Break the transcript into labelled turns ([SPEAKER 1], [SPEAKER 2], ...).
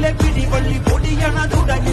[SPEAKER 1] கொடியிலே பிடி வள்ளி கொடியனதுடன்